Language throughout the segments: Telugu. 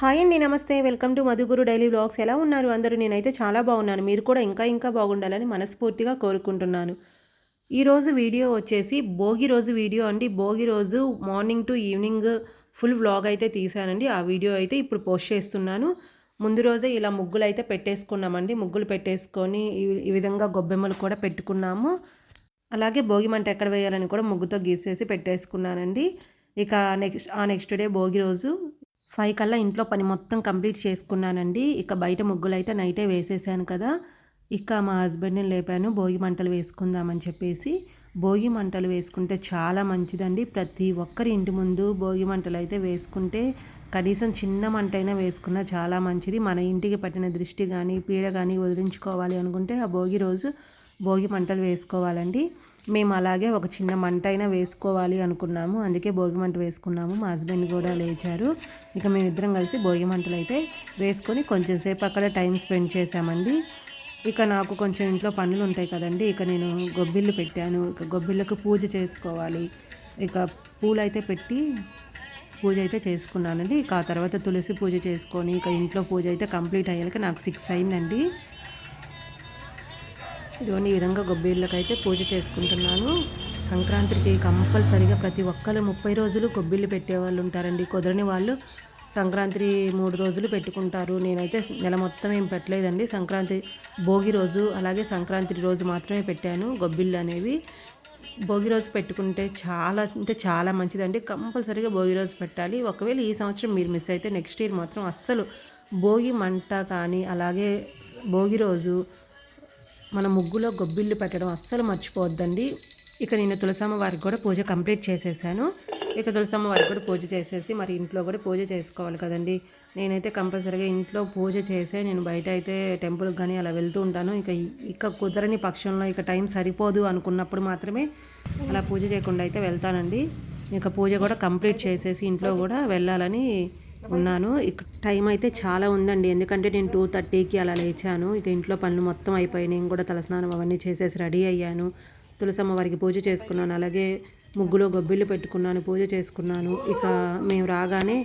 హాయ్ అండి నమస్తే. Welcome to Madhuguru daily blogs. ఎలా ఉన్నారు అందరూ? నేనైతే చాలా బాగున్నాను. మీరు కూడా ఇంకా ఇంకా బాగుండాలని మనస్ఫూర్తిగా కోరుకుంటున్నాను. ఈరోజు వీడియో వచ్చేసి భోగి రోజు వీడియో అండి. భోగి రోజు morning to evening full vlog అయితే తీశానండి. ఆ వీడియో అయితే ఇప్పుడు పోస్ట్ చేస్తున్నాను. ముందు రోజే ఇలా ముగ్గులు అయితే పెట్టేసుకున్నామండి. ముగ్గులు పెట్టేసుకొని ఈ- ఈ విధంగా గొబ్బెమ్మలు కూడా పెట్టుకున్నాము. అలాగే భోగి మంట ఎక్కడ వేయాలని కూడా ముగ్గుతో గీసేసి పెట్టేసుకున్నానండి. ఇక నెక్స్ట్ ఆ నెక్స్ట్ డే భోగి రోజు ఫైవ్ కల్లా ఇంట్లో పని మొత్తం కంప్లీట్ చేసుకున్నానండి. ఇక బయట ముగ్గులు అయితే నైటే వేసేసాను కదా. ఇక మా హస్బెండ్ని లేపాను. భోగి మంటలు వేసుకుందామని చెప్పేసి. భోగి మంటలు వేసుకుంటే చాలా మంచిదండి. ప్రతి ఒక్కరి ఇంటి ముందు భోగి మంటలు అయితే వేసుకుంటే కనీసం చిన్న మంట అయినా వేసుకున్నా చాలా మంచిది. మన ఇంటికి పట్టిన దృష్టి కానీ పీడ కానీ వదిలించుకోవాలి అనుకుంటే ఆ భోగి రోజు భోగి మంటలు వేసుకోవాలండి. మేము అలాగే ఒక చిన్న మంట అయినా వేసుకోవాలి అనుకున్నాము. అందుకే భోగి మంట వేసుకున్నాము. మా హస్బెండ్ కూడా లేచారు. ఇక మేమిద్దరం కలిసి భోగి మంటలు అయితే వేసుకొని కొంచెం సేపు అక్కడ టైం స్పెండ్ చేశామండి. ఇక నాకు కొంచెం ఇంట్లో పనులు ఉంటాయి కదండి. ఇక నేను గొబ్బిళ్ళు పెట్టాను. ఇక గొబ్బిళ్ళకు పూజ చేసుకోవాలి. ఇక పూలు అయితే పెట్టి పూజ అయితే చేసుకున్నానండి. ఇక ఆ తర్వాత తులసి పూజ చేసుకొని ఇక ఇంట్లో పూజ అయితే కంప్లీట్ అయ్యాక నాకు సిక్స్ అయిందండి. ఇదిగోండి ఈ విధంగా గొబ్బిళ్ళకైతే పూజ చేసుకుంటున్నాను. సంక్రాంతికి కంపల్సరిగా ప్రతి ఒక్కరు ముప్పై రోజులు గొబ్బిళ్ళు పెట్టేవాళ్ళు ఉంటారండి. కుదరని వాళ్ళు సంక్రాంతి మూడు రోజులు పెట్టుకుంటారు. నేనైతే నెల మొత్తం ఏం పెట్టలేదండి. సంక్రాంతి భోగి రోజు అలాగే సంక్రాంతి రోజు మాత్రమే పెట్టాను గొబ్బిళ్ళు అనేవి. భోగి రోజు పెట్టుకుంటే చాలా అంటే చాలా మంచిదండి. కంపల్సరీగా భోగి రోజు పెట్టాలి. ఒకవేళ ఈ సంవత్సరం మీరు మిస్ అయితే నెక్స్ట్ ఇయర్ మాత్రం అస్సలు భోగి మంట కానీ అలాగే భోగి రోజు మన ముగ్గులో గొబ్బిళ్ళు పెట్టడం అస్సలు మర్చిపోవద్దండి. ఇక నేను తులసమ్మ వారికి కూడా పూజ కంప్లీట్ చేసేసాను. ఇక తులసమ్మ వారికి కూడా పూజ చేసేసి మరి ఇంట్లో కూడా పూజ చేసుకోవాలి కదండి. నేనైతే కంపల్సరీగా ఇంట్లో పూజ చేసే నేను బయట అయితే టెంపుల్కి కానీ అలా వెళ్తూ ఉంటాను. ఇక ఇక కుదరని పక్షంలో ఇక టైం సరిపోదు అనుకున్నప్పుడు మాత్రమే అలా పూజ చేయకుండా అయితే వెళ్తానండి. ఇక పూజ కూడా కంప్లీట్ చేసేసి ఇంట్లో కూడా వెళ్ళాలని ఉన్నాను. ఇక టైం అయితే చాలా ఉందండి. ఎందుకంటే నేను టూ థర్టీకి అలా లేచాను. ఇక ఇంట్లో పనులు మొత్తం అయిపోయి నేను కూడా తలస్నానం అవన్నీ చేసేసి రెడీ అయ్యాను. తులసమ్మ వారికి పూజ చేసుకున్నాను. అలాగే ముగ్గులో గొబ్బిళ్ళు పెట్టుకున్నాను. పూజ చేసుకున్నాను. ఇక మేము రాగానే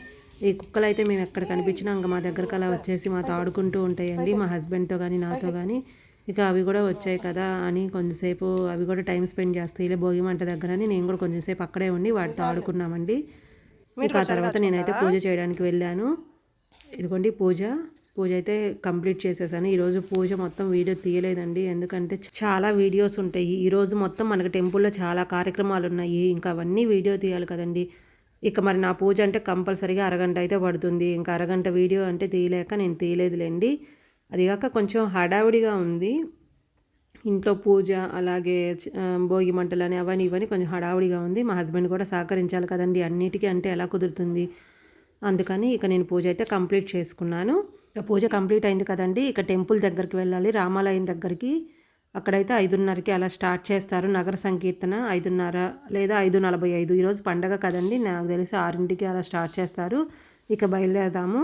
ఈ కుక్కలు అయితే మేము ఎక్కడ కనిపించినా ఇంకా మా దగ్గరకు అలా వచ్చేసి మాతో ఆడుకుంటూ ఉంటాయండి. మా హస్బెండ్తో కానీ నాతో కానీ ఇక అవి కూడా వచ్చాయి కదా అని కొంచెంసేపు అవి కూడా టైం స్పెండ్ చేస్తాయి ఇలా భోగిమంట దగ్గర అని నేను కూడా కొంచెంసేపు అక్కడే ఉండి వాటితో ఆడుకున్నామండి. ఇక ఆ తర్వాత నేనైతే పూజ చేయడానికి వెళ్ళాను. ఇదిగోండి పూజ. పూజ అయితే కంప్లీట్ చేసేసాను. ఈరోజు పూజ మొత్తం వీడియో తీయలేదండి. ఎందుకంటే చాలా వీడియోస్ ఉంటాయి. ఈరోజు మొత్తం మనకి టెంపుల్లో చాలా కార్యక్రమాలు ఉన్నాయి. ఇంకా అవన్నీ వీడియో తీయాలి కదండి. ఇక మరి నా పూజ అంటే కంపల్సరీగా అరగంట అయితే పడుతుంది. ఇంకా అరగంట వీడియో అంటే తీయలేక నేను తీయలేదులేండి. అదిగాక కొంచెం హడావిడిగా ఉంది. ఇంట్లో పూజ అలాగే భోగి మంటలు అని అవన్నీ ఇవన్నీ కొంచెం హడావుడిగా ఉంది. మా హస్బెండ్ కూడా సహకరించాలి కదండి అన్నిటికీ అంటే ఎలా కుదురుతుంది? అందుకని ఇక నేను పూజ అయితే కంప్లీట్ చేసుకున్నాను. ఇక పూజ కంప్లీట్ అయింది కదండి ఇక టెంపుల్ దగ్గరికి వెళ్ళాలి. రామాలయం దగ్గరికి. అక్కడైతే ఐదున్నరకి అలా స్టార్ట్ చేస్తారు. నగర సంకీర్తన ఐదున్నర లేదా ఐదు నలభై ఐదు. ఈరోజు పండగ కదండి నాకు తెలిసి ఆరింటికి అలా స్టార్ట్ చేస్తారు. ఇక బయలుదేరదాము.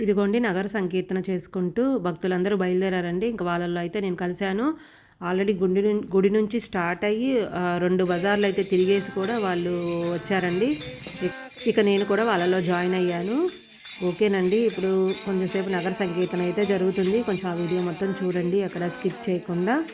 ఇదిగోండి నగర సంకీర్తన చేసుకుంటూ భక్తులందరూ బయలుదేరారండి. ఇంకా వాళ్ళల్లో అయితే నేను కలిశాను. ఆల్రెడీ గుడి గుడి నుంచి స్టార్ట్ అయ్యి రెండు బజార్లు అయితే తిరిగేసి కూడా వాళ్ళు వచ్చారండి. ఇక- ఇక నేను కూడా వాళ్ళలో జాయిన్ అయ్యాను. ఓకేనండి ఇప్పుడు కొంచెంసేపు నగర సంకీర్తన అయితే జరుగుతుంది. కొంచెం ఆ వీడియో మొత్తం చూడండి అక్కడ స్కిప్ చేయకుండా.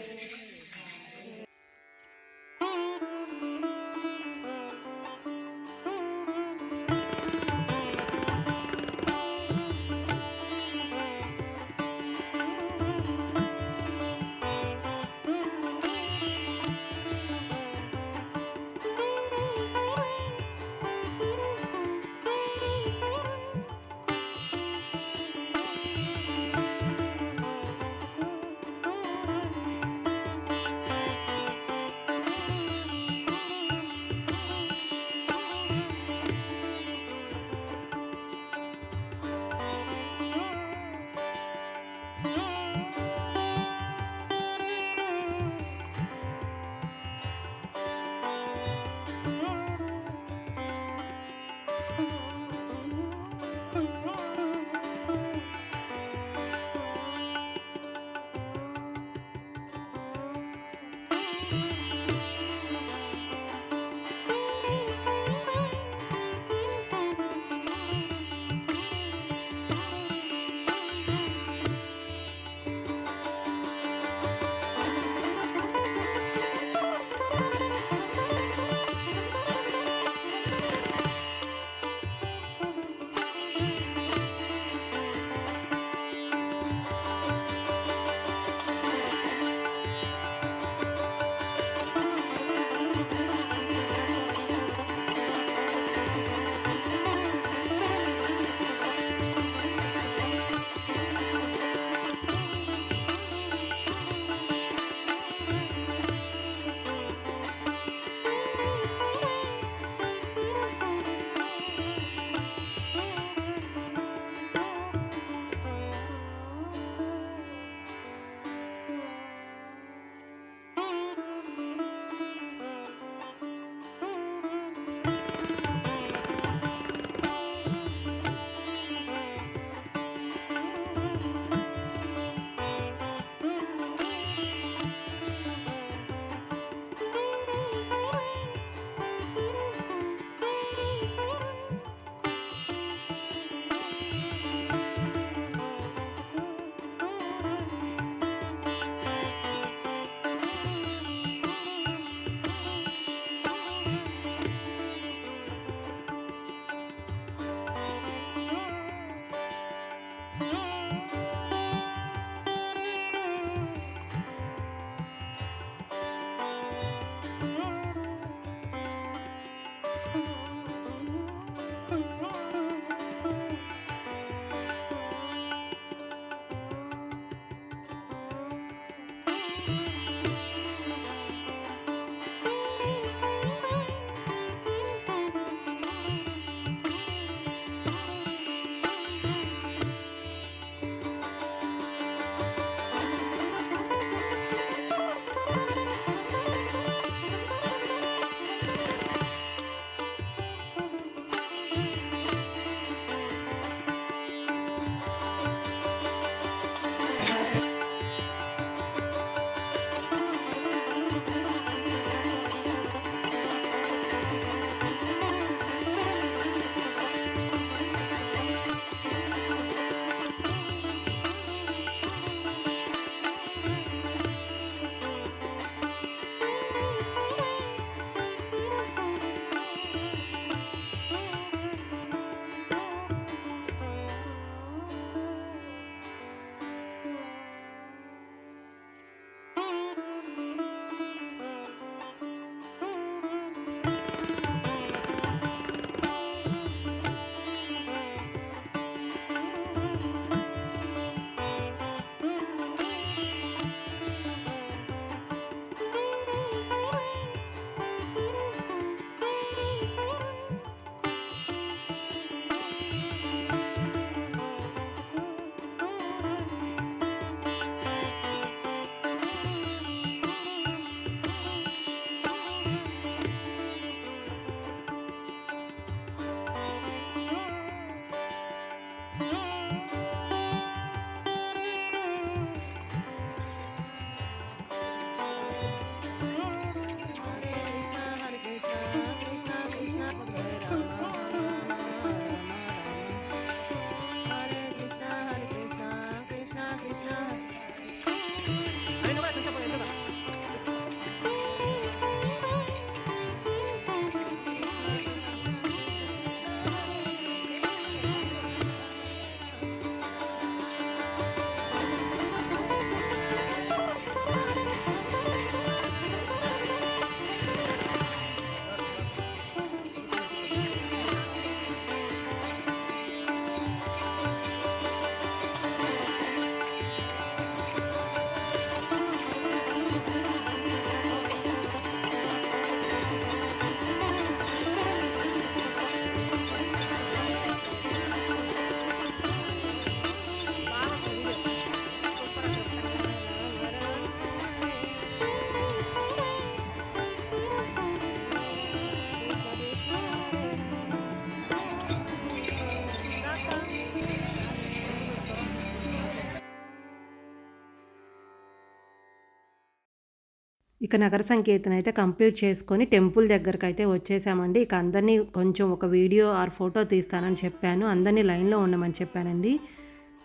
ఇక నగర సంకేతం అయితే కంప్లీట్ చేసుకొని టెంపుల్ దగ్గరకు అయితే వచ్చేసామండి. ఇక అందరినీ కొంచెం ఒక వీడియో ఆర్ ఫోటో తీస్తానని చెప్పాను. అందరినీ లైన్లో ఉండమని చెప్పానండి.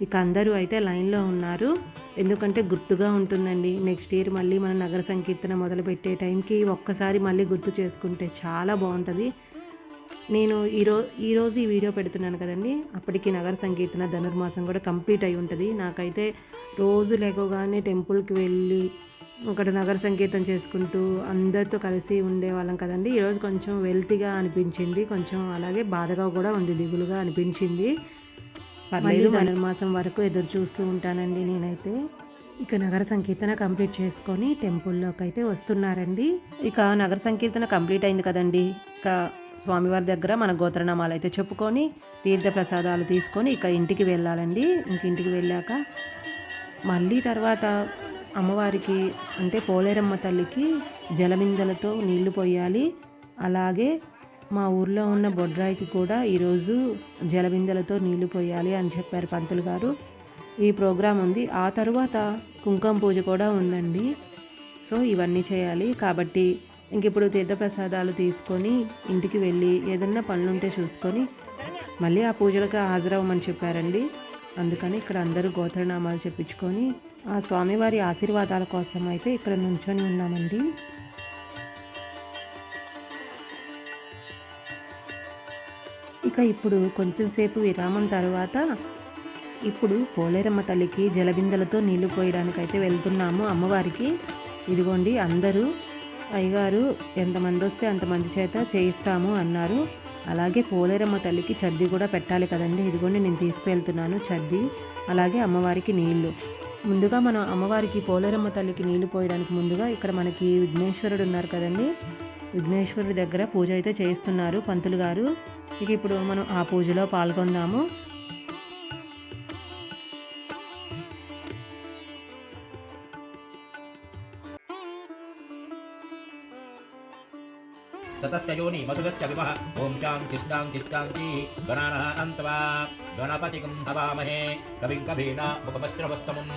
ఇక అందరూ అయితే లైన్లో ఉన్నారు. ఎందుకంటే గుర్తుగా ఉంటుందండి నెక్స్ట్ ఇయర్ మళ్ళీ మనం నగర సంకీర్తన మొదలుపెట్టే టైంకి ఒక్కసారి మళ్ళీ గుర్తు చేసుకుంటే చాలా బాగుంటుంది. నేను ఈరోజు ఈరోజు ఈ వీడియో పెడుతున్నాను కదండి. అప్పటికి నగర సంకీర్తన ధనుర్మాసం కూడా కంప్లీట్ అయి ఉంటుంది. నాకైతే రోజు లేకోగానే టెంపుల్కి వెళ్ళి ఒకటి నగర సంకీర్తన చేసుకుంటూ అందరితో కలిసి ఉండేవాళ్ళం కదండి. ఈరోజు కొంచెం వెల్తీగా అనిపించింది. కొంచెం అలాగే బాధగా కూడా ఉంది దిగులుగా అనిపించింది. పర్లేదు ధనుర్మాసం వరకు ఎదురు చూస్తూ ఉంటానండి నేనైతే. ఇక నగర సంకీర్తన కంప్లీట్ చేసుకొని టెంపుల్లోకి అయితే వస్తున్నారండి. ఇక నగర సంకీర్తన కంప్లీట్ అయింది కదండి. ఇక స్వామివారి దగ్గర మన గోత్రనామాలు అయితే చెప్పుకొని తీర్థ ప్రసాదాలు తీసుకొని ఇక ఇంటికి వెళ్ళాలండి. ఇంక ఇంటికి వెళ్ళాక మళ్ళీ తర్వాత అమ్మవారికి అంటే పోలేరమ్మ తల్లికి జలబిందలతో నీళ్ళు పోయాలి. అలాగే మా ఊర్లో ఉన్న బొడ్రాయికి కూడా ఈరోజు జలబిందెలతో నీళ్ళు పోయాలి అని చెప్పారు పంతులు గారు. ఈ ప్రోగ్రాం ఉంది. ఆ తర్వాత కుంకుమ పూజ కూడా ఉందండి. సో ఇవన్నీ చేయాలి. కాబట్టి ఇంక ఇప్పుడు తీర్థప్రసాదాలు తీసుకొని ఇంటికి వెళ్ళి ఏదన్నా పనులుంటే చూసుకొని మళ్ళీ ఆ పూజలకు హాజరవ్వమని చెప్పారండి. అందుకని ఇక్కడ అందరూ గోత్రనామాలు చెప్పించుకొని ఆ స్వామివారి ఆశీర్వాదాల కోసం అయితే ఇక్కడ నుంచొని ఉన్నామండి. ఇక ఇప్పుడు కొంచెం సేపు విరామం తర్వాత ఇప్పుడు పోలేరమ్మ తల్లికి జలబిందెలతో నీళ్ళు పోయడానికైతే వెళ్తున్నాము అమ్మవారికి. ఇదిగోండి అందరూ అయ్యగారు ఎంతమంది వస్తే అంతమంది చేత చేయిస్తాము అన్నారు. అలాగే పోలేరమ్మ తల్లికి చద్ది కూడా పెట్టాలి కదండి. ఇదిగోండి నేను తీసుకువెళ్తున్నాను చద్ది అలాగే అమ్మవారికి నీళ్ళు ముందుగా మనం అమ్మవారికి పోలేరమ్మ తల్లికి నీళ్ళు పోయడానికి ముందుగా ఇక్కడ మనకి విఘ్నేశ్వరుడు ఉన్నారు కదండి. విఘ్నేశ్వరుడి దగ్గర పూజ అయితే చేస్తున్నారు పంతులు గారు. ఇక ఇప్పుడు మనం ఆ పూజలో పాల్గొన్నాము सतश्च योनि मधुरश्च विमः ॐ चां। चिष्टां चिष्टाङ्की गणानः अन्तवा। गणपतिगं हवामहे। कविं कवीना मुखमश्रवस्तमं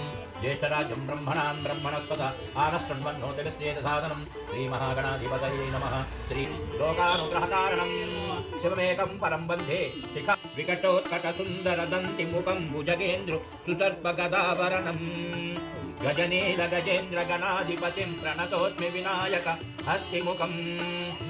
ज्येष्ठराज्यं ब्रह्मणां ब्रह्मणस्पद आनशृण्वन्नोतिभिश्चेतसादनं श्रीमहागणाधिपतये नमः। श्री लोकानुग्रहकारणं शिवमेकं परं वंदे। शिखा विकटोत्कटसुन्दरदन्तिमुखं भुजगेन्द्र सुतर्पगदाभरणम् गजनील गजेन्द्र गणाधिपतिं प्रणतोऽस्मि विनायक। हस्तिमुखम्।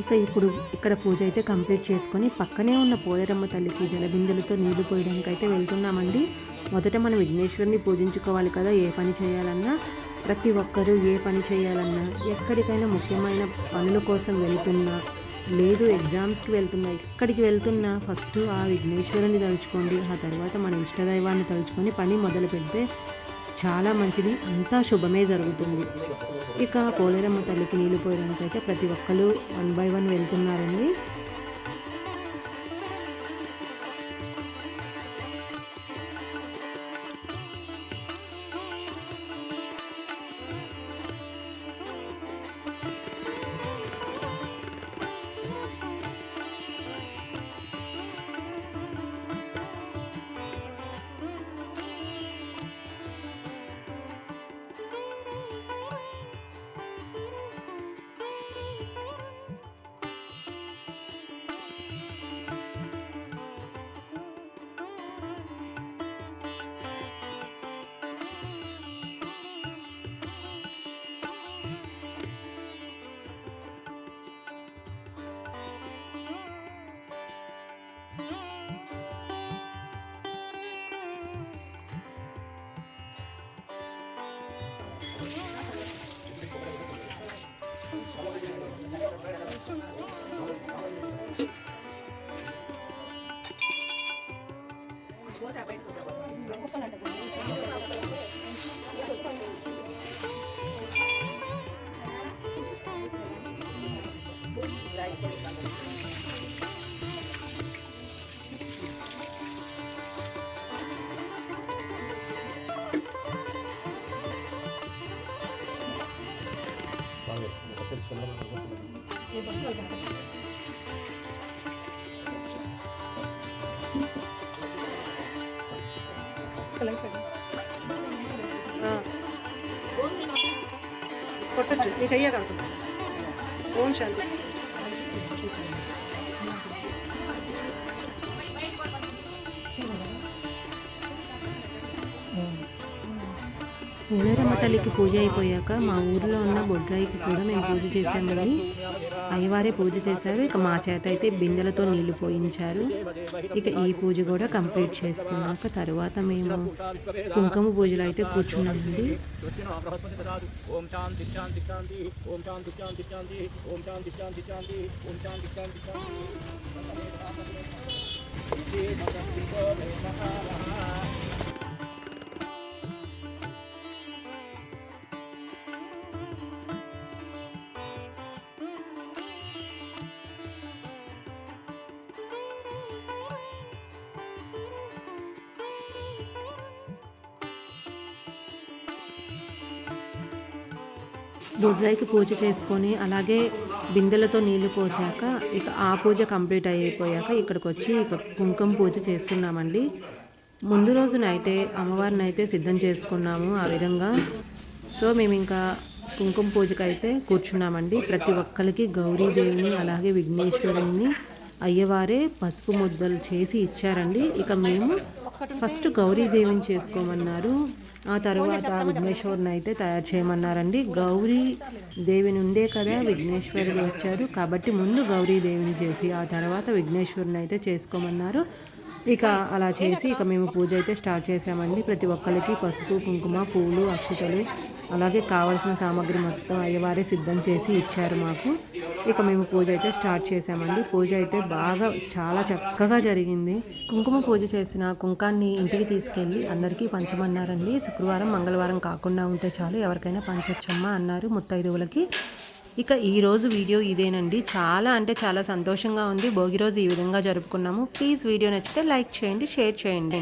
ఇక ఇప్పుడు ఇక్కడ పూజ అయితే కంప్లీట్ చేసుకొని పక్కనే ఉన్న పోలేరమ్మ తల్లికి జలబిందులతో నీళ్ళు పోయడానికి అయితే వెళ్తున్నామండి. మొదట మనం విఘ్నేశ్వరుని పూజించుకోవాలి కదా ఏ పని చేయాలన్నా ప్రతి ఒక్కరూ ఏ పని చేయాలన్నా ఎక్కడికైనా ముఖ్యమైన పనుల కోసం వెళ్తున్నా లేదు ఎగ్జామ్స్కి వెళ్తున్నా ఎక్కడికి వెళ్తున్నా ఫస్ట్ ఆ విఘ్నేశ్వరుని తలుచుకోండి ఆ తర్వాత మన ఇష్టదైవాన్ని తలుచుకొని పని మొదలు పెడితే చాలా మంచిది. అంతా శుభమే జరుగుతుంది. ఇక పోలేరమ్మ తల్లికి నీళ్ళు పోయడానికి అయితే ప్రతి ఒక్కరు వన్ బై వన్ వెళ్తున్నారండి. 我在背头在外头。你过 కొట్టచ్చు. నీకు అయ్యే కడుతుంది ఓం శాంతి. పోలేరమ్మ తల్లికి పూజ అయిపోయాక మా ఊరిలో ఉన్న బొడ్రాయికి కూడా మేము పూజ చేసామండి అయ్యవారే పూజ చేశారు. ఇక మా చేత అయితే బిందెలతో నీళ్ళు పోయించారు. ఇక ఈ పూజ కూడా కంప్లీట్ చేసుకున్నాక తర్వాత మేము కుంకుమ పూజలు అయితే కూర్చున్నామండి. ఓం బొడ్రాయికి పూజ చేసుకొని అలాగే బిందెలతో నీళ్ళు పోసాక ఇక ఆ పూజ కంప్లీట్ అయిపోయాక ఇక్కడికి వచ్చి ఇక కుంకుమ పూజ చేస్తున్నామండి. ముందు రోజునైతే అమ్మవారిని అయితే సిద్ధం చేసుకున్నాము ఆ విధంగా. సో మేము ఇంకా కుంకుమ పూజకి అయితే కూర్చున్నామండి. ప్రతి ఒక్కరికి గౌరీదేవిని అలాగే విఘ్నేశ్వరుని అయ్యవారే పసుపు ముద్దలు చేసి ఇచ్చారండి. ఇక మేము ఫస్ట్ గౌరీదేవిని చేసుకోమన్నారు. ఆ తర్వాత విఘ్నేశ్వరుని అయితే తయారు చేయమన్నారండి. గౌరీ దేవి నుండే కదా విఘ్నేశ్వరుడు వచ్చారు. కాబట్టి ముందు గౌరీ దేవిని చేసి ఆ తర్వాత విఘ్నేశ్వరుని అయితే చేసుకోమన్నారు. ఇక అలా చేసి ఇక మేము పూజ అయితే స్టార్ట్ చేసామండి ప్రతి ఒక్కరికి పసుపు కుంకుమ పూలు అక్షతలు అలాగే కావాల్సిన సామాగ్రి మొత్తం అయ్యవారే సిద్ధం చేసి ఇచ్చారు మాకు. ఇక మేము పూజ అయితే స్టార్ట్ చేసామండి పూజ అయితే బాగా చాలా చక్కగా జరిగింది. కుంకుమ పూజ చేసిన కుంకాన్ని ఇంటికి తీసుకెళ్ళి అందరికీ పంచమన్నారండి. శుక్రవారం మంగళవారం కాకుండా ఉంటే చాలు ఎవరికైనా పంచొచ్చమ్మా అన్నారు ముత్తైదువులకి. ఇక ఈరోజు వీడియో ఇదేనండి. చాలా అంటే చాలా సంతోషంగా ఉంది. భోగి రోజు ఈ విధంగా జరుపుకున్నాము. ప్లీజ్ వీడియో నచ్చితే లైక్ చేయండి షేర్ చేయండి.